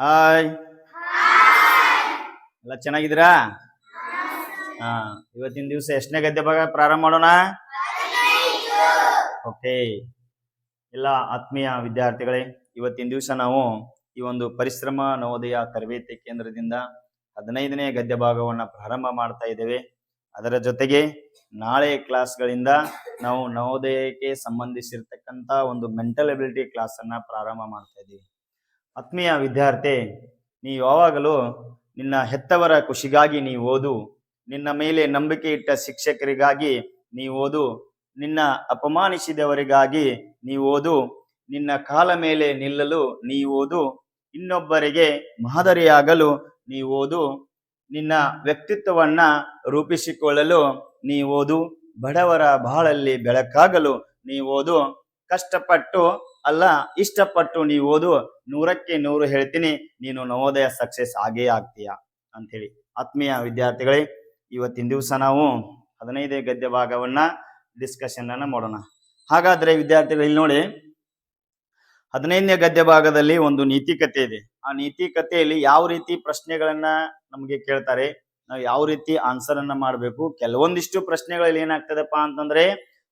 Hi ಎಲ್ಲ ಚೆನ್ನಾಗಿದ್ದೀರಾ? ಹಾ ಇವತ್ತಿನ ದಿವಸ ಎಷ್ಟನೇ ಗದ್ದೆ ಭಾಗ ಪ್ರಾರಂಭ ಮಾಡೋಣ? ಓಕೆ. ಎಲ್ಲ ಆತ್ಮೀಯ ವಿದ್ಯಾರ್ಥಿಗಳೇ ಇವತ್ತಿನ ದಿವಸ ನಾವು ಈ ಒಂದು ಪರಿಶ್ರಮ ನವೋದಯ ತರಬೇತಿ ಕೇಂದ್ರದಿಂದ ಹದಿನೈದನೇ ಗದ್ಯ ಭಾಗವನ್ನು ಪ್ರಾರಂಭ ಮಾಡ್ತಾ ಇದ್ದೇವೆ. ಅದರ ಜೊತೆಗೆ ನಾಳೆ ಕ್ಲಾಸ್ಗಳಿಂದ ನಾವು ನವೋದಯಕ್ಕೆ ಸಂಬಂಧಿಸಿರ್ತಕ್ಕಂಥ ಒಂದು ಮೆಂಟಲ್ ಎಬಿಲಿಟಿ ಕ್ಲಾಸನ್ನು ಪ್ರಾರಂಭ ಮಾಡ್ತಾ ಇದ್ದೀವಿ. ಆತ್ಮೀಯ ವಿದ್ಯಾರ್ಥಿ ನೀ ಯಾವಾಗಲೂ ನಿನ್ನ ಹೆತ್ತವರ ಖುಷಿಗಾಗಿ ನೀ ಓದು. ನಿನ್ನ ಮೇಲೆ ನಂಬಿಕೆ ಇಟ್ಟ ಶಿಕ್ಷಕರಿಗಾಗಿ ನೀ ಓದು. ನಿನ್ನ ಅಪಮಾನಿಸಿದವರಿಗಾಗಿ ನೀ ಓದು. ನಿನ್ನ ಕಾಲ ಮೇಲೆ ನಿಲ್ಲಲು ನೀ ಓದು. ಇನ್ನೊಬ್ಬರಿಗೆ ಮಾದರಿಯಾಗಲು ನೀ ಓದು. ನಿನ್ನ ವ್ಯಕ್ತಿತ್ವವನ್ನ ರೂಪಿಸಿಕೊಳ್ಳಲು ನೀ ಓದು. ಬಡವರ ಬಾಳಲ್ಲಿ ಬೆಳಕಾಗಲು ನೀ ಓದು. ಕಷ್ಟಪಟ್ಟು ಅಲ್ಲ, ಇಷ್ಟಪಟ್ಟು ನೀವು ಓದು, ನೂರಕ್ಕೆ ನೂರು ಹೇಳ್ತೀನಿ, ನೀನು ನವೋದಯ ಸಕ್ಸೆಸ್ ಆಗೇ ಆಗ್ತೀಯ ಅಂಥೇಳಿ. ಆತ್ಮೀಯ ವಿದ್ಯಾರ್ಥಿಗಳೇ, ಇವತ್ತಿನ ದಿವಸ ನಾವು ಹದಿನೈದೇ ಗದ್ಯ ಭಾಗವನ್ನ ಡಿಸ್ಕಷನ್ ಅನ್ನ ಮಾಡೋಣ. ಹಾಗಾದ್ರೆ ವಿದ್ಯಾರ್ಥಿಗಳು, ಇಲ್ಲಿ ನೋಡಿ. ಹದಿನೈದನೇ ಗದ್ಯ ಭಾಗದಲ್ಲಿ ಒಂದು ನೀತಿ ಕಥೆ ಇದೆ. ಆ ನೀತಿ ಕಥೆಯಲ್ಲಿ ಯಾವ ರೀತಿ ಪ್ರಶ್ನೆಗಳನ್ನ ನಮಗೆ ಕೇಳ್ತಾರೆ, ನಾವು ಯಾವ ರೀತಿ ಆನ್ಸರ್ ಅನ್ನ ಮಾಡಬೇಕು, ಕೆಲವೊಂದಿಷ್ಟು ಪ್ರಶ್ನೆಗಳಲ್ಲಿ ಏನಾಗ್ತದಪ್ಪ ಅಂತಂದ್ರೆ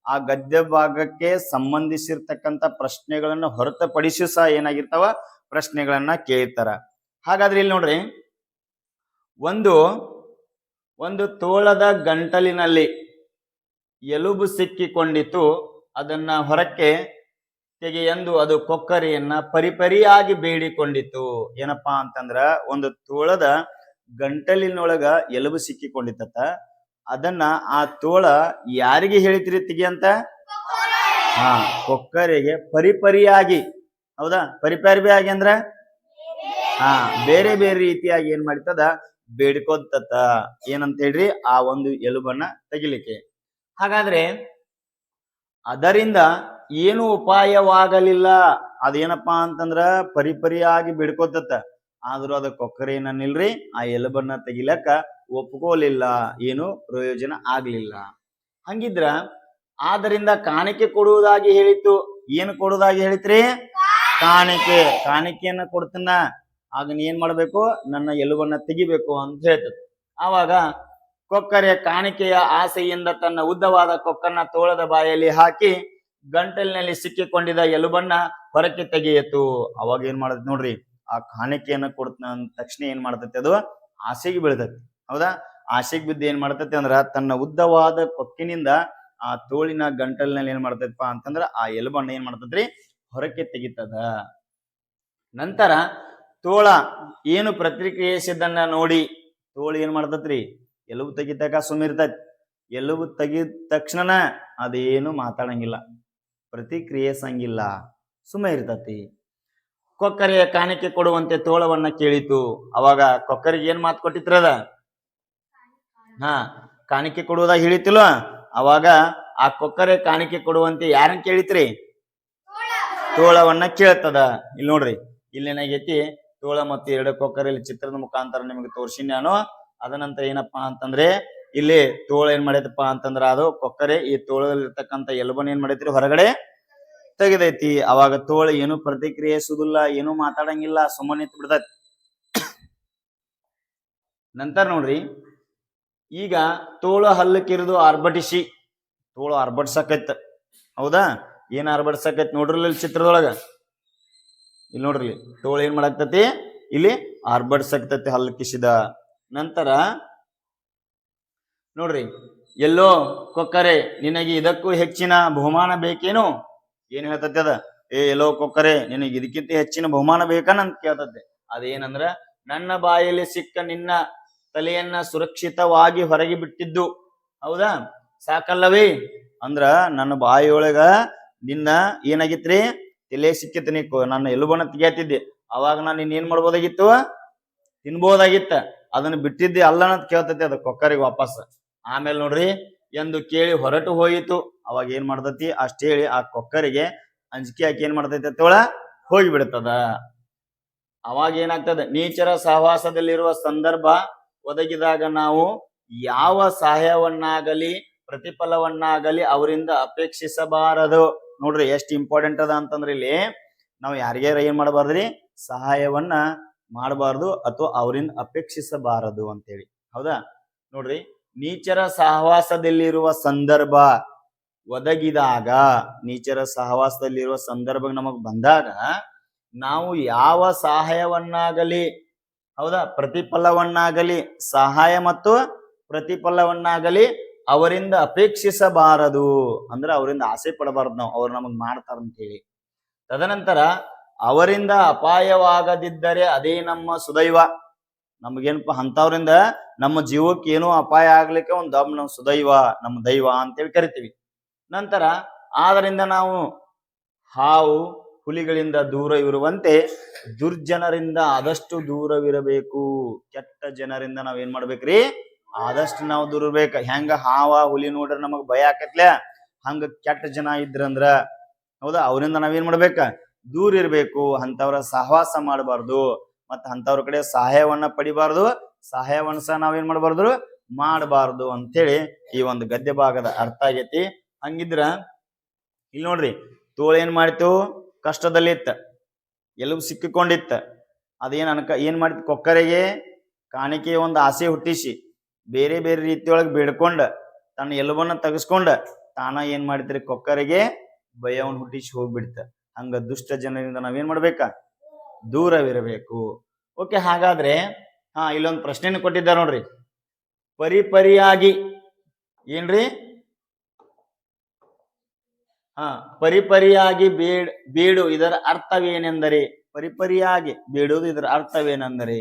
ಆ ಗದ್ಯ ಭಾಗಕ್ಕೆ ಸಂಬಂಧಿಸಿರ್ತಕ್ಕಂಥ ಪ್ರಶ್ನೆಗಳನ್ನ ಹೊರತುಪಡಿಸಿ ಸಹ ಏನಾಗಿರ್ತಾವ? ಪ್ರಶ್ನೆಗಳನ್ನ ಕೇಳ್ತಾರ. ಹಾಗಾದ್ರೆ ಇಲ್ಲಿ ನೋಡ್ರಿ, ಒಂದು ಒಂದು ತೋಳದ ಗಂಟಲಿನಲ್ಲಿ ಎಲುಬು ಸಿಕ್ಕಿಕೊಂಡಿತು, ಅದನ್ನ ಹೊರಕ್ಕೆ ತೆಗೆಯೆಂದು ಅದು ಕೊಕ್ಕರಿಯನ್ನ ಪರಿಪರಿಯಾಗಿ ಬೇಡಿಕೊಂಡಿತು ಏನಪ್ಪಾ ಅಂತಂದ್ರ, ಒಂದು ತೋಳದ ಗಂಟಲಿನೊಳಗ ಎಲುಬು ಸಿಕ್ಕಿಕೊಂಡಿತ್ತ ಅದನ್ನ ಆ ತೋಳ ಯಾರಿಗೆ ಹೇಳಿತ್ರಿ ತೆಗಿ ಅಂತ? ಹಾ, ಕೊಕ್ಕರಿಗೆ ಪರಿಪರಿಯಾಗಿ, ಹೌದಾ? ಪರಿಪರಿಯಾಗಿ ಅಂದ್ರ? ಹಾ, ಬೇರೆ ಬೇರೆ ರೀತಿಯಾಗಿ ಏನ್ ಮಾಡ್ತದ ಬೇಡ್ಕೊತ ಏನಂತ ಹೇಳ್ರಿ? ಆ ಒಂದು ಎಲುಬನ್ನ ತೆಗಿಲಿಕ್ಕೆ. ಹಾಗಾದ್ರೆ ಅದರಿಂದ ಏನು ಉಪಾಯವಾಗಲಿಲ್ಲ. ಅದೇನಪ್ಪಾ ಅಂತಂದ್ರ ಪರಿಪರಿಯಾಗಿ ಬಿಡ್ಕೋತತ್ತ. ಆದ್ರೂ ಅದ ಕೊಕ್ಕರೆ ನಿಲ್ರಿ ಆ ಎಲುಬನ್ನ ತೆಗಿಲಕ್ಕ ಒಪ್ಕೋಲಿಲ್ಲ. ಏನು ಪ್ರಯೋಜನ ಆಗ್ಲಿಲ್ಲ. ಹಂಗಿದ್ರ ಆದ್ದರಿಂದ ಕಾಣಿಕೆ ಕೊಡುವುದಾಗಿ ಹೇಳಿತ್ತು. ಏನು ಕೊಡುವುದಾಗಿ ಹೇಳಿತ್ರಿ? ಕಾಣಿಕೆ. ಕಾಣಿಕೆಯನ್ನ ಕೊಡ್ತೀನ. ಆಗ ಏನ್ ಮಾಡ್ಬೇಕು? ನನ್ನ ಎಲುಬನ್ನ ತೆಗಿಬೇಕು ಅಂತ ಹೇಳ್ತದೆ. ಆವಾಗ ಕೊಕ್ಕರೆ ಕಾಣಿಕೆಯ ಆಸೆಯಿಂದ ತನ್ನ ಉದ್ದವಾದ ಕೊಕ್ಕನ್ನ ತೋಳದ ಬಾಯಲ್ಲಿ ಹಾಕಿ ಗಂಟಲಿನಲ್ಲಿ ಸಿಕ್ಕಿಕೊಂಡಿದ್ದ ಎಲುಬನ್ನ ಹೊರಕ್ಕೆ ತೆಗೆಯಿತು. ಅವಾಗ ಏನ್ ಮಾಡುದು ನೋಡ್ರಿ? ಆ ಕಾಣಿಕೆಯನ್ನ ಅಂದ ತಕ್ಷಣ ಏನ್ ಮಾಡ್ತೈತಿ ಅದು ಆಸೆಗೆ ಬೀಳ್ತೈತಿ. ಹೌದಾ? ಆಸೆಗೆ ಬಿದ್ದು ಏನ್ ಮಾಡ್ತೈತಿ ಅಂದ್ರ ತನ್ನ ಉದ್ದವಾದ ಕೊಕ್ಕಿನಿಂದ ಆ ತೋಳಿನ ಗಂಟಲಿನಲ್ಲಿ ಏನ್ ಮಾಡ್ತೈತಪ್ಪ ಅಂತಂದ್ರ ಆ ಎಲುಬಣ್ಣ ಏನ್ ಮಾಡ್ತೈತ್ರಿ? ಹೊರಕ್ಕೆ ತೆಗಿತದ. ನಂತರ ತೋಳ ಏನು ಪ್ರತಿಕ್ರಿಯಿಸಿದ್ದನ್ನ ನೋಡಿ ತೋಳ ಏನ್ ಮಾಡ್ತೈತ್ರಿ? ಎಲುಬು ತೆಗಿತಾಕ ಸುಮ್ಮಿರ್ತೈತಿ ಎಲುಬು ತೆಗಿದ ತಕ್ಷಣನ ಅದೇನು ಮಾತಾಡಂಗಿಲ್ಲ. ಪ್ರತಿಕ್ರಿಯಿಸಂಗಿಲ್ಲ ಸುಮ್ಮ ಇರ್ತತಿ. ಕೊಕ್ಕರೆಯ ಕಾಣಿಕೆ ಕೊಡುವಂತೆ ತೋಳವನ್ನ ಕೇಳಿತು. ಅವಾಗ ಕೊಕ್ಕರಿಗೆ ಏನ್ ಮಾತು ಕೊಟ್ಟಿತ್ರದ ಹಾ, ಕಾಣಿಕೆ ಕೊಡುವುದಾಗ ಹೇಳಿತಿಲ್ಲ ಅವಾಗ ಆ ಕೊಕ್ಕರೆ ಕಾಣಿಕೆ ಕೊಡುವಂತೆ ಯಾರನ್ನ ಕೇಳಿತ್ರಿ? ತೋಳವನ್ನ ಕೇಳ್ತದ. ಇಲ್ಲಿ ನೋಡ್ರಿ, ಇಲ್ಲೇನಾಗೈತಿ, ತೋಳ ಮತ್ತು ಎರಡು ಕೊಕ್ಕರೆಯಲ್ಲಿ ಚಿತ್ರದ ಮುಖಾಂತರ ನಿಮಗೆ ತೋರಿಸಿ ನಾನು. ಅದನಂತರ ಏನಪ್ಪಾ ಅಂತಂದ್ರೆ, ಇಲ್ಲಿ ತೋಳ ಏನ್ ಮಾಡೈತಪ್ಪ ಅಂತಂದ್ರ ಅದು ಕೊಕ್ಕರೆ ಈ ತೋಳದಲ್ಲಿರ್ತಕ್ಕಂಥ ಎಲ್ಬನ್ ಏನ್ ಮಾಡೈತ್ರಿ ಹೊರಗಡೆ? ತೆಗೆದೈತಿ. ಅವಾಗ ತೋಳ ಏನು ಪ್ರತಿಕ್ರಿಯಿಸುದಿಲ್ಲ, ಏನು ಮಾತಾಡಂಗಿಲ್ಲ, ಸುಮ್ಮನೆ ನಿಂತು ಬಿಡ್ತೈತಿ. ನಂತರ ನೋಡ್ರಿ, ಈಗ ತೋಳ ಹಲ್ಲು ಕಿರಿದು ಆರ್ಭಟಿಸಿ. ತೋಳು ಆರ್ಭಟಿಸಕೈತ. ಹೌದಾ? ಏನ್ ಆರ್ಭಟಿಸಕೈತ್ ನೋಡ್ರಿ ಇಲ್ಲಿ ಚಿತ್ರದೊಳಗ. ಇಲ್ಲಿ ನೋಡ್ರಿ ತೋಳು ಏನ್ ಮಾಡಾಕ್ತತಿ ಇಲ್ಲಿ ಆರ್ಭಟಿಸಕ್ತತಿ ಹಲ್ಲು ಕಿಸಿದ ನಂತರ ನೋಡ್ರಿ, ಎಲ್ಲೋ ಕೊಕ್ಕರೆ, ನಿನಗೆ ಇದಕ್ಕೂ ಹೆಚ್ಚಿನ ಬಹುಮಾನ ಬೇಕೇನು? ಏನ್ ಹೇಳ್ತತಿ ಅದ? ಏ, ಎಲ್ಲೋ ಕೊಕ್ಕರೆ, ನಿನಗೆ ಇದಕ್ಕಿಂತ ಹೆಚ್ಚಿನ ಬಹುಮಾನ ಬೇಕನ ಅಂತ ಕೇಳ್ತತೆ. ಅದೇನಂದ್ರ, ನನ್ನ ಬಾಯಲ್ಲಿ ಸಿಕ್ಕ ನಿನ್ನ ತಲೆಯನ್ನ ಸುರಕ್ಷಿತವಾಗಿ ಹೊರಗೆ ಬಿಟ್ಟಿದ್ದು. ಹೌದಾ? ಸಾಕಲ್ಲವೇ? ಅಂದ್ರ, ನನ್ನ ಬಾಯಿಯೊಳಗ ನಿನ್ನ ಏನಾಗಿತ್ರಿ? ತಲೆ ಸಿಕ್ಕಿತ್ತು ನೀ ನನ್ನ ಎಲುಬನ ತೆಗಿಯತ್ತಿದ್ದೆ ಅವಾಗ ನಾನು ನಿನ್ನ ಏನ್ ಮಾಡ್ಬೋದಾಗಿತ್ತು? ತಿನ್ಬೋದಾಗಿತ್ತ. ಅದನ್ನ ಬಿಟ್ಟಿದ್ದೆ ಅಲ್ಲ ಅಂತ ಕೇಳ್ತತಿ ಅದು ಕೊಕ್ಕರಿಗೆ ವಾಪಸ್. ಆಮೇಲೆ ನೋಡ್ರಿ ಎಂದು ಕೇಳಿ ಹೊರಟು ಹೋಯಿತು. ಅವಾಗ ಏನ್ ಮಾಡ್ತತಿ? ಅಷ್ಟ ಹೇಳಿ ಆ ಕೊಕ್ಕರಿಗೆ ಅಂಜಿಕೆ ಹಾಕಿ ಏನ್ ಮಾಡ್ತೈತಿ ತೋಳ ಹೋಗಿಬಿಡ್ತದ. ಅವಾಗ ಏನಾಗ್ತದೆ? ನೀಚರ ಸಹವಾಸದಲ್ಲಿರುವ ಸಂದರ್ಭ ಒದಗಿದಾಗ ನಾವು ಯಾವ ಸಹಾಯವನ್ನಾಗಲಿ, ಪ್ರತಿಫಲವನ್ನಾಗಲಿ ಅವರಿಂದ ಅಪೇಕ್ಷಿಸಬಾರದು. ನೋಡ್ರಿ ಎಷ್ಟು ಇಂಪಾರ್ಟೆಂಟ್ ಅದ ಅಂತಂದ್ರೆ ಇಲ್ಲಿ ನಾವು ಯಾರಿಗಾರ ಏನ್ ಮಾಡಬಾರ್ದ್ರಿ? ಸಹಾಯವನ್ನ ಮಾಡಬಾರ್ದು ಅಥವಾ ಅವರಿಂದ ಅಪೇಕ್ಷಿಸಬಾರದು ಅಂತೇಳಿ. ಹೌದಾ? ನೋಡ್ರಿ ನೀಚರ ಸಹವಾಸದಲ್ಲಿರುವ ಸಂದರ್ಭ ಒದಗಿದಾಗ, ನೀಚರ ಸಹವಾಸದಲ್ಲಿರುವ ಸಂದರ್ಭ ನಮಗ್ ಬಂದಾಗ, ನಾವು ಯಾವ ಸಹಾಯವನ್ನಾಗಲಿ, ಹೌದಾ, ಪ್ರತಿಫಲವನ್ನಾಗಲಿ, ಸಹಾಯ ಮತ್ತು ಪ್ರತಿಫಲವನ್ನಾಗಲಿ ಅವರಿಂದ ಅಪೇಕ್ಷಿಸಬಾರದು. ಅಂದ್ರೆ ಅವರಿಂದ ಆಸೆ ಪಡಬಾರದು ನಾವು, ಅವ್ರು ನಮಗ್ ಮಾಡ್ತಾರಂತೇಳಿ ತದನಂತರ ಅವರಿಂದ ಅಪಾಯವಾಗದಿದ್ದರೆ ಅದೇ ನಮ್ಮ ಸುದೈವ. ನಮಗೇನಪ್ಪ, ಅಂಥವ್ರಿಂದ ನಮ್ಮ ಜೀವಕ್ಕೆ ಏನೋ ಅಪಾಯ ಆಗ್ಲಿಕ್ಕೆ ಒಂದು ದಮ್, ನಮ್ಮ ಸುದೈವ, ನಮ್ಮ ದೈವ ಅಂತೇಳಿ ಕರಿತೀವಿ. ನಂತರ ಆದರಿಂದ ನಾವು ಹಾವು ಹುಲಿಗಳಿಂದ ದೂರ ಇರುವಂತೆ ದುರ್ಜನರಿಂದ ಆದಷ್ಟು ದೂರವಿರಬೇಕು. ಕೆಟ್ಟ ಜನರಿಂದ ನಾವ್ ಏನ್ ಮಾಡ್ಬೇಕ್ರಿ? ಆದಷ್ಟು ನಾವು ದೂರ ಇರ್ಬೇಕು. ಹೆಂಗ ಹಾವ, ಹುಲಿ ನೋಡ್ರ ನಮಗ್ ಭಯ ಆಕತ್ಲೆ? ಹಂಗ ಕೆಟ್ಟ ಜನ ಇದ್ರಂದ್ರ ಹೌದಾ? ಅವರಿಂದ ನಾವೇನ್ ಮಾಡ್ಬೇಕ? ದೂರ ಇರ್ಬೇಕು. ಅಂತವ್ರ ಸಹವಾಸ ಮಾಡಬಾರ್ದು. ಮತ್ತ ಅಂತವ್ರ ಕಡೆ ಸಹಾಯವನ್ನ ಪಡಿಬಾರ್ದು. ಸಹಾಯವನ್ನ ಸಹ ನಾವೇನ್ ಮಾಡಬಾರ್ದು? ಮಾಡಬಾರ್ದು ಅಂತೇಳಿ ಈ ಒಂದು ಗದ್ಯ ಭಾಗದ ಅರ್ಥ ಆಗೈತಿ. ಹಂಗಿದ್ರ ಇಲ್ಲಿ ನೋಡ್ರಿ, ತೋಳ ಏನ್ ಮಾಡಿತು? ಕಷ್ಟದಲ್ಲಿತ್ತ, ಎಲುಬು ಸಿಕ್ಕಿಕೊಂಡಿತ್ತ. ಅದೇನ್ ಅನ್ಕ, ಏನ್ ಮಾಡಿತ್ತು ಕೊಕ್ಕರೆಗೆ ಕಾಣಿಕೆ ಒಂದು ಆಸೆ ಹುಟ್ಟಿಸಿ, ಬೇರೆ ಬೇರೆ ರೀತಿಯೊಳಗೆ ಬೇಡ್ಕೊಂಡ, ತನ್ನ ಎಲುಬನ್ನ ತೆಗೆಸ್ಕೊಂಡ, ತಾನ ಏನ್ ಮಾಡಿದ್ರಿ ಕೊಕ್ಕರೆಗೆ ಭಯವನ್ನು ಹುಟ್ಟಿಸಿ ಹೋಗ್ಬಿಡ್ತ. ಹಂಗ ದುಷ್ಟ ಜನರಿಂದ ನಾವೇನ್ ಮಾಡ್ಬೇಕ? ದೂರವಿರಬೇಕು. ಓಕೆ, ಹಾಗಾದ್ರೆ ಹಾ, ಇಲ್ಲೊಂದು ಪ್ರಶ್ನೆನ ಕೊಟ್ಟಿದ್ದಾರೆ ನೋಡ್ರಿ. ಪರಿಪರಿಯಾಗಿ ಏನ್ರಿ? ಹಾ ಪರಿಪರಿಯಾಗಿ ಬೇಡ್, ಬೇಡು ಇದರ ಅರ್ಥವೇನೆಂದರೆ? ಪರಿಪರಿಯಾಗಿ ಬೇಡುವುದು ಇದರ ಅರ್ಥವೇನೆಂದರೆ?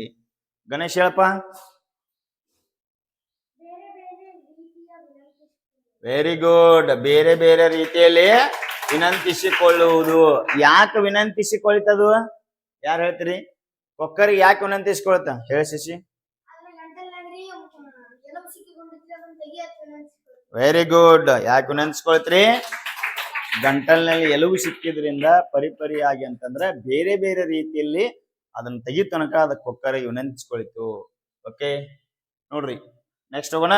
ಗಣೇಶ್ ಹೇಳಪ್ಪ. ವೆರಿ ಗುಡ್ ಬೇರೆ ಬೇರೆ ರೀತಿಯಲ್ಲಿ ವಿನಂತಿಸಿಕೊಳ್ಳುವುದು. ಯಾಕೆ ವಿನಂತಿಸಿಕೊಳ್ತದು? ಯಾರು ಹೇಳ್ತೀರಿ? ಕೊಕ್ಕರಿಗೆ ಯಾಕೆ ವಿನಂತಿಸಿಕೊಳ್ತ ಹೇಳ ಶಶಿ. ವೆರಿ ಗುಡ್ ಯಾಕೆ ವಿನಂತಿಸ್ಕೊಳ್ತೀರಿ ಗಂಟಲ್ನಲ್ಲಿ ಎಲುವು ಸಿಕ್ಕಿದ್ರಿಂದ ಪರಿಪರಿಯಾಗಿ ಅಂತಂದ್ರೆ ಬೇರೆ ಬೇರೆ ರೀತಿಯಲ್ಲಿ ಅದನ್ನ ತೆಗಿ ತನಕ ಅದಕ್ಕೆ ಕೊಕ್ಕರೆ ವಿನಂತಿಸ್ಕೊಳಿತು ಓಕೆ ನೋಡ್ರಿ. ನೆಕ್ಸ್ಟ್ ಹೋಗೋಣ.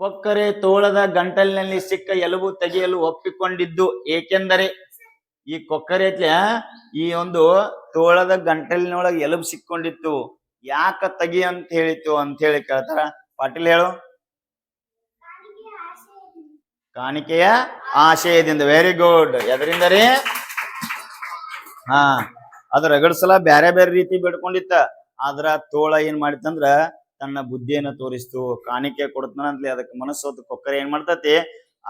ಕೊಕ್ಕರೆ ತೋಳದ ಗಂಟಲಿನಲ್ಲಿ ಸಿಕ್ಕ ಎಲುಬು ತೆಗೆಯಲು ಒಪ್ಪಿಕೊಂಡಿದ್ದು ಏಕೆಂದರೆ ಈ ಕೊಕ್ಕರೆ ಐತ್ಲ ಈ ಒಂದು ತೋಳದ ಗಂಟಲಿನೊಳಗೆ ಎಲುಬು ಸಿಕ್ಕೊಂಡಿತ್ತು. ಯಾಕ ತಗಿ ಅಂತ ಹೇಳಿತ್ತು ಅಂತ ಹೇಳಿ ಕೇಳ್ತಾರ. ಪಾಟೀಲ್ ಹೇಳು. ಕಾಣಿಕೆಯ ಆಶಯದಿಂದ ವೆರಿ ಗುಡ್ ಎದರಿಂದ ರೀ? ಹಾ, ಅದ್ ರಗಡ್ಸಲ ಬ್ಯಾರೆ ಬೇರೆ ರೀತಿ ಬಿಡ್ಕೊಂಡಿತ್ತ. ಆದ್ರ ತೋಳ ಏನ್ ಮಾಡಿತ್ತಂದ್ರ ತನ್ನ ಬುದ್ಧಿಯನ್ನ ತೋರಿಸ್ತು. ಕಾಣಿಕೆ ಕೊಡ್ತಾನಂತ್ಲಿ ಅದಕ್ಕೆ ಮನಸ್ಸು ಕೊಕ್ಕರೆ ಏನ್ ಮಾಡ್ತತಿ?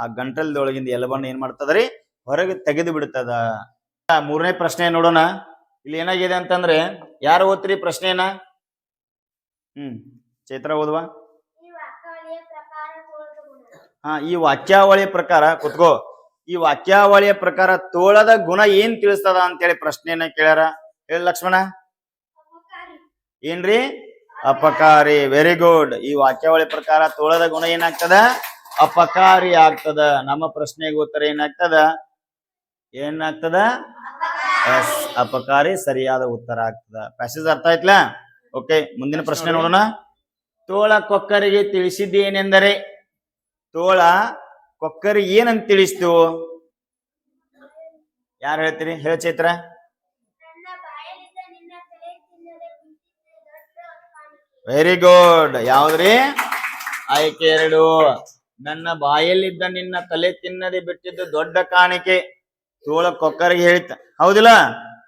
ಆ ಗಂಟಲ್ದೊಳಗಿಂದ ಎಲಬಣ್ಣ ಏನ್ ಮಾಡ್ತದ್ರಿ ಹೊರಗೆ ತೆಗೆದು ಬಿಡ್ತದ? ಆ, ಮೂರನೇ ಪ್ರಶ್ನೆ ನೋಡೋಣ. ಇಲ್ಲಿ ಏನಾಗಿದೆ ಅಂತಂದ್ರೆ ಯಾರು ಓದ್ತೀರಿ ಪ್ರಶ್ನೆನ ಹ್ಮ್ ಚೈತ್ರ ಓದುವ. ಹಾ ಈ ವಾಕ್ಯಾವಳಿಯ ಪ್ರಕಾರ ಕುತ್ಕೋ. ಈ ವಾಕ್ಯಾವಳಿಯ ಪ್ರಕಾರ ತೋಳದ ಗುಣ ಏನ್ ತಿಳಿಸ್ತದ ಅಂತೇಳಿ ಪ್ರಶ್ನೆಯನ್ನ ಕೇಳ್ಯಾರ? ಹೇಳಿ ಲಕ್ಷ್ಮಣ. ಏನ್ರಿ? ಅಪಕಾರಿ. ವೆರಿ ಗುಡ್ ಈ ವಾಕ್ಯಾವಳಿ ಪ್ರಕಾರ ತೋಳದ ಗುಣ ಏನಾಗ್ತದ? ಅಪಕಾರಿ ಆಗ್ತದ. ನಮ್ಮ ಪ್ರಶ್ನೆಗೆ ಉತ್ತರ ಏನಾಗ್ತದ? ಏನಾಗ್ತದ? ಎಸ್. ಅಪಕಾರಿ ಸರಿಯಾದ ಉತ್ತರ ಆಗ್ತದ. ಪ್ಯಾಸೇಜ್ ಅರ್ಥ ಆಯ್ತಲ್ಲ ಓಕೆ ಮುಂದಿನ ಪ್ರಶ್ನೆ ನೋಡೋಣ. ತೋಳ ಕೊಕ್ಕರಿಗೆ ತಿಳಿಸಿದ್ದೇನೆಂದರೆ? ತೋಳ ಕೊಕ್ಕರಿ ಏನಂತ ತಿಳಿಸ್ತು? ಯಾರು ಹೇಳ್ತೀರಿ? ಹೇಳ ಚೈತ್ರ. Very good ಯಾವ್ದ್ರಿ? ಆಯ್ಕೆ ಎರಡು. ನನ್ನ ಬಾಯಲ್ಲಿದ್ದ ನಿನ್ನ ತಲೆ ತಿನ್ನದೆ ಬಿಟ್ಟಿದ್ದು ದೊಡ್ಡ ಕಾಣಿಕೆ. ತೋಳ ಕೊಕ್ಕರಿಗೆ ಹೇಳಿತ ಹೌದಿಲ್ಲ?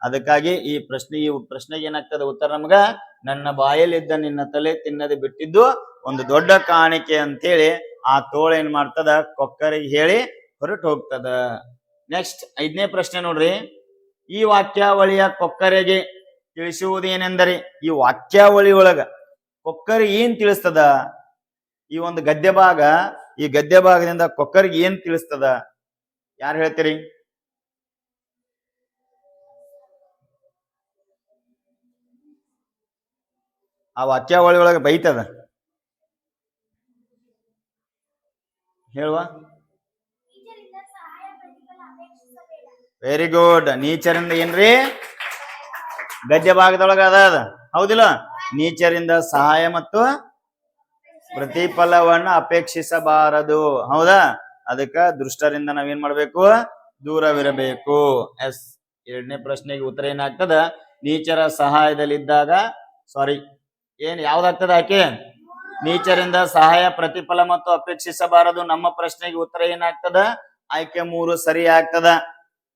ಅದಕ್ಕಾಗಿ ಈ ಪ್ರಶ್ನೆ, ಈ ಪ್ರಶ್ನೆಗೆ ಏನಾಗ್ತದೆ ಉತ್ತರ ನಮ್ಗ? ನನ್ನ ಬಾಯಲ್ಲಿದ್ದ ನಿನ್ನ ತಲೆ ತಿನ್ನದೆ ಬಿಟ್ಟಿದ್ದು ಒಂದು ದೊಡ್ಡ ಕಾಣಿಕೆ ಅಂತೇಳಿ ಆ ತೋಳ ಏನ್ ಮಾಡ್ತದ? ಕೊಕ್ಕರಿಗೆ ಹೇಳಿ ಹೊರಟು ಹೋಗ್ತದ. ನೆಕ್ಸ್ಟ್ ಐದನೇ ಪ್ರಶ್ನೆ ನೋಡ್ರಿ. ಈ ವಾಕ್ಯಾವಳಿಯ ಕೊಕ್ಕರೆಗೆ ತಿಳಿಸುವುದೇನೆಂದರೆ, ಈ ವಾಕ್ಯಾವಳಿ ಒಳಗ ಕೊಕ್ಕರಿ ಏನ್ ತಿಳಿಸ್ತದ? ಈ ಒಂದು ಗದ್ಯ ಭಾಗ ಈ ಗದ್ಯ ಭಾಗದಿಂದ ಕೊಕ್ಕರಿಗೆ ಏನ್ ತಿಳಿಸ್ತದ? ಯಾರು ಹೇಳ್ತೀರಿ? ಆ ವಾಕ್ಯಾವಳಿ ಒಳಗೆ ಬೈತದ? ಹೇಳುವ? ವೆರಿ ಗುಡ್ ನೀಚರಿಂದ ಏನ್ರಿ? ಗದ್ಯ ಭಾಗದೊಳಗ ಅದ ಅದ. ಹೌದಿಲ್ಲ? ನೀಚರಿಂದ ಸಹಾಯ ಮತ್ತು ಪ್ರತಿಫಲವನ್ನು ಅಪೇಕ್ಷಿಸಬಾರದು. ಹೌದಾ? ಅದಕ್ಕ ದುಷ್ಟರಿಂದ ನಾವೇನ್ ಮಾಡ್ಬೇಕು? ದೂರವಿರಬೇಕು. ಎಸ್. ಎರಡನೇ ಪ್ರಶ್ನೆಗೆ ಉತ್ತರ ಏನಾಗ್ತದ? ನೀಚರ ಸಹಾಯದಲ್ಲಿದ್ದಾಗ ಸಾರಿ ಏನ್ ಯಾವ್ದಾಗ್ತದ ಆಕೆ? ನೀಚರಿಂದ ಸಹಾಯ, ಪ್ರತಿಫಲ ಮತ್ತು ಅಪೇಕ್ಷಿಸಬಾರದು. ನಮ್ಮ ಪ್ರಶ್ನೆಗೆ ಉತ್ತರ ಏನಾಗ್ತದ? ಆಯ್ಕೆ ಮೂರು ಸರಿ ಆಗ್ತದ.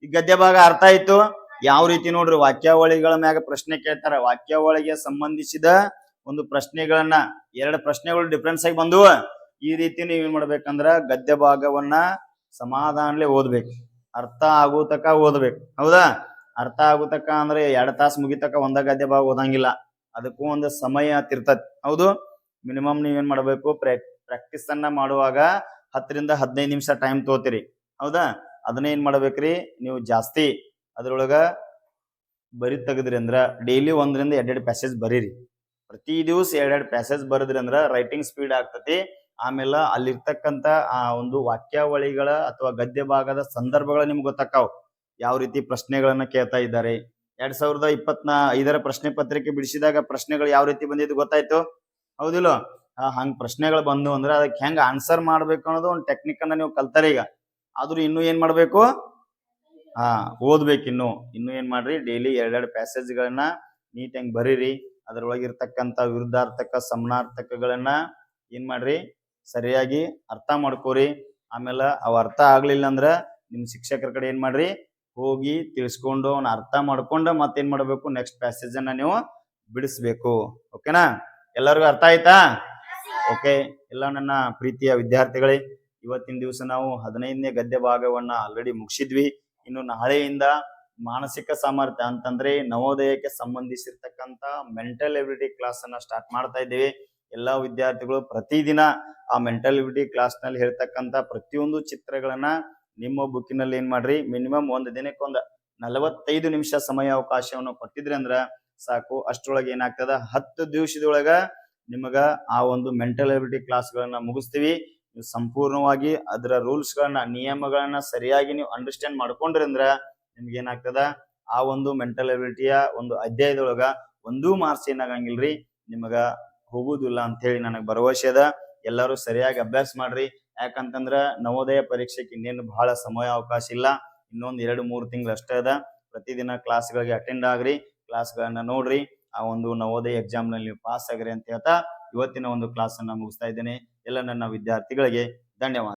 ಈ ಗದ್ಯ ಭಾಗ ಅರ್ಥ ಆಯ್ತು? ಯಾವ ರೀತಿ ನೋಡ್ರಿ, ವಾಕ್ಯಾವಳಿಗಳ ಮ್ಯಾಗ ಪ್ರಶ್ನೆ ಕೇಳ್ತಾರ. ವಾಕ್ಯಾವಳಿಗೆ ಸಂಬಂಧಿಸಿದ ಒಂದು ಪ್ರಶ್ನೆಗಳನ್ನ, ಎರಡು ಪ್ರಶ್ನೆಗಳು ಡಿಫ್ರೆನ್ಸ್ ಆಗಿ ಬಂದು ಈ ರೀತಿ ನೀವ್ ಏನ್ ಮಾಡ್ಬೇಕಂದ್ರ, ಗದ್ಯ ಭಾಗವನ್ನ ಸಮಾಧಾನಲೆ ಓದ್ಬೇಕು. ಅರ್ಥ ಆಗೋತಕ ಓದ್ಬೇಕು. ಹೌದಾ? ಅರ್ಥ ಆಗೋತಕ ಅಂದ್ರೆ ಎರಡ್ ತಾಸು ಮುಗಿತಕ ಒಂದ ಗದ್ಯ ಭಾಗ ಓದಂಗಿಲ್ಲ. ಅದಕ್ಕೂ ಒಂದು ಸಮಯ ತಿರ್ತತಿ ಹೌದು? ಮಿನಿಮಮ್ ನೀವೇನ್ ಮಾಡಬೇಕು? ಪ್ರಾಕ್ಟೀಸ್ ಅನ್ನ ಮಾಡುವಾಗ ಹತ್ತರಿಂದ ಹದಿನೈದು ನಿಮಿಷ ಟೈಮ್ ತಗೋತೀರಿ. ಹೌದಾ? ಅದನ್ನ ಏನ್ ಮಾಡ್ಬೇಕ್ರಿ? ನೀವು ಜಾಸ್ತಿ ಅದ್ರೊಳಗ ಬರಿ ತೆಗದ್ರಿ ಅಂದ್ರ ಡೈಲಿ ಒಂದರಿಂದ ಎರಡೆರಡು ಪ್ಯಾಸೇಜ್ ಬರೀರಿ. ಪ್ರತಿ ದಿವಸ ಎರಡೆರಡು ಪ್ಯಾಸೇಜ್ ಬರದ್ರಿ ಅಂದ್ರ ರೈಟಿಂಗ್ ಸ್ಪೀಡ್ ಆಗ್ತತಿ. ಆಮೇಲೆ ಅಲ್ಲಿರ್ತಕ್ಕಂತ ಆ ಒಂದು ವಾಕ್ಯಾವಳಿಗಳ ಅಥವಾ ಗದ್ಯ ಭಾಗದ ಸಂದರ್ಭಗಳ ನಿಮ್ಗೆ ಗೊತ್ತಾಕಾವ್ ಯಾವ ರೀತಿ ಪ್ರಶ್ನೆಗಳನ್ನ ಕೇಳ್ತಾ ಇದ್ದಾರೆ? ಎರಡ್ ಸಾವಿರದ ಇಪ್ಪತ್ನಾ ಐದರ ಪ್ರಶ್ನೆ ಪತ್ರಿಕೆ ಬಿಡಿಸಿದಾಗ ಪ್ರಶ್ನೆಗಳು ಯಾವ ರೀತಿ ಬಂದಿದ್ದು ಗೊತ್ತಾಯ್ತು? ಹೌದಿಲ್ಲ? ಹಂಗ್ ಪ್ರಶ್ನೆಗಳು ಬಂದು ಅಂದ್ರೆ ಅದಕ್ಕೆ ಹೆಂಗ ಆನ್ಸರ್ ಮಾಡ್ಬೇಕು ಅನ್ನೋದು ಒಂದು ಟೆಕ್ನಿಕ್ ಅನ್ನ ನೀವು ಕಲ್ತಾರೆ ಈಗ. ಆದ್ರೂ ಇನ್ನು ಏನ್ ಮಾಡ್ಬೇಕು? ಹಾ ಓದ್ಬೇಕು ಇನ್ನು. ಇನ್ನು ಏನ್ ಮಾಡ್ರಿ? ಡೈಲಿ ಎರಡೆರಡು ಪ್ಯಾಸೇಜ್ ಗಳನ್ನ ನೀಟಾಗಿ ಬರೀರಿ. ಅದ್ರೊಳಗಿರ್ತಕ್ಕಂಥ ವಿರುದ್ಧಾರ್ಥಕ, ಸಮನಾರ್ಥಕಗಳನ್ನ ಏನ್ ಮಾಡ್ರಿ? ಸರಿಯಾಗಿ ಅರ್ಥ ಮಾಡ್ಕೋರಿ. ಆಮೇಲೆ ಅವು ಅರ್ಥ ಆಗ್ಲಿಲ್ಲ ಅಂದ್ರ ನಿಮ್ ಶಿಕ್ಷಕರ ಕಡೆ ಏನ್ ಮಾಡ್ರಿ? ಹೋಗಿ ತಿಳಿಸ್ಕೊಂಡು ಅವ್ನ ಅರ್ಥ ಮಾಡ್ಕೊಂಡು ಮತ್ತೇನ್ ಮಾಡಬೇಕು? ನೆಕ್ಸ್ಟ್ ಪ್ಯಾಸೇಜ್ ಅನ್ನ ನೀವು ಬಿಡಿಸ್ಬೇಕು. ಓಕೆನಾ ಎಲ್ಲರಿಗೂ ಅರ್ಥ ಆಯ್ತಾ? ಓಕೆ ಎಲ್ಲ ನನ್ನ ಪ್ರೀತಿಯ ವಿದ್ಯಾರ್ಥಿಗಳೇ, ಇವತ್ತಿನ ದಿವಸ ನಾವು ಹದಿನೈದನೇ ಗದ್ಯ ಭಾಗವನ್ನ ಆಲ್ರೆಡಿ ಮುಗಿಸಿದ್ವಿ. ಇನ್ನು ನಾಳೆಯಿಂದ ಮಾನಸಿಕ ಸಾಮರ್ಥ್ಯ ಅಂತಂದ್ರೆ ನವೋದಯಕ್ಕೆ ಸಂಬಂಧಿಸಿರ್ತಕ್ಕಂತ ಮೆಂಟಲ್ ಎಬಿಲಿಟಿ ಕ್ಲಾಸ್ ಅನ್ನ ಸ್ಟಾರ್ಟ್ ಮಾಡ್ತಾ ಇದ್ದೀವಿ. ಎಲ್ಲಾ ವಿದ್ಯಾರ್ಥಿಗಳು ಪ್ರತಿದಿನ ಆ ಮೆಂಟಲ್ ಎಬಿಲಿಟಿ ಕ್ಲಾಸ್ನಲ್ಲಿ ಹೇಳ್ತಕ್ಕಂತ ಪ್ರತಿಯೊಂದು ಚಿತ್ರಗಳನ್ನ ನಿಮ್ಮ ಬುಕ್ಕಿನಲ್ಲಿ ಏನ್ ಮಾಡ್ರಿ? ಮಿನಿಮಮ್ ಒಂದು ದಿನಕ್ಕೊಂದು ನಲವತ್ತೈದು ನಿಮಿಷ ಸಮಯ ಅವಕಾಶವನ್ನು ಕೊಟ್ಟಿದ್ರಿ ಅಂದ್ರ ಸಾಕು. ಅಷ್ಟರೊಳಗೆ ಏನಾಗ್ತದ? ಹತ್ತು ದಿವಸದೊಳಗ ನಿಮಗ ಆ ಒಂದು ಮೆಂಟಲ್ ಎಬಿಲಿಟಿ ಕ್ಲಾಸ್ಗಳನ್ನ ಮುಗಿಸ್ತೀವಿ. ನೀವು ಸಂಪೂರ್ಣವಾಗಿ ಅದರ ರೂಲ್ಸ್ ಗಳನ್ನ ನಿಯಮಗಳನ್ನ ಸರಿಯಾಗಿ ನೀವು ಅಂಡರ್ಸ್ಟ್ಯಾಂಡ್ ಮಾಡ್ಕೊಂಡ್ರಿ ಅಂದ್ರ ನಿಮ್ಗೆ ಏನಾಗ್ತದ? ಆ ಒಂದು ಮೆಂಟಲ್ ಎಬಿಲಿಟಿಯ ಒಂದು ಅಧ್ಯಾಯದೊಳಗ ಒಂದೂ ಮಾರ್ಕ್ಸ್ ಏನಾಗಂಗಿಲ್ರಿ? ನಿಮಗ ಹೋಗುದಿಲ್ಲ ಅಂತ ಹೇಳಿ ನನಗೆ ಭರವಸೆ ಅದ. ಎಲ್ಲರೂ ಸರಿಯಾಗಿ ಅಭ್ಯಾಸ ಮಾಡ್ರಿ. ಯಾಕಂತಂದ್ರ ನವೋದಯ ಪರೀಕ್ಷೆಗೆ ಇನ್ನೇನು ಬಹಳ ಸಮಯ ಅವಕಾಶ ಇಲ್ಲ. ಇನ್ನೊಂದ್ ಎರಡು, ಮೂರು ತಿಂಗಳು ಅಷ್ಟೇ ಅದ. ಪ್ರತಿದಿನ ಕ್ಲಾಸ್ಗಳಿಗೆ ಅಟೆಂಡ್ ಆಗ್ರಿ. ಕ್ಲಾಸ್ಗಳನ್ನ ನೋಡ್ರಿ. ಆ ಒಂದು ನವೋದಯ ಎಕ್ಸಾಮ್ನಲ್ಲಿ ಪಾಸ್ ಆಗ್ರಿ ಅಂತ ಹೇಳ್ತಾ ಇವತ್ತಿನ ಒಂದು ಕ್ಲಾಸ್ ಅನ್ನ ಮುಗಿಸ್ತಾ ಇದ್ದೇನೆ. ಎಲ್ಲ ನನ್ನ ವಿದ್ಯಾರ್ಥಿಗಳಿಗೆ ಧನ್ಯವಾದ.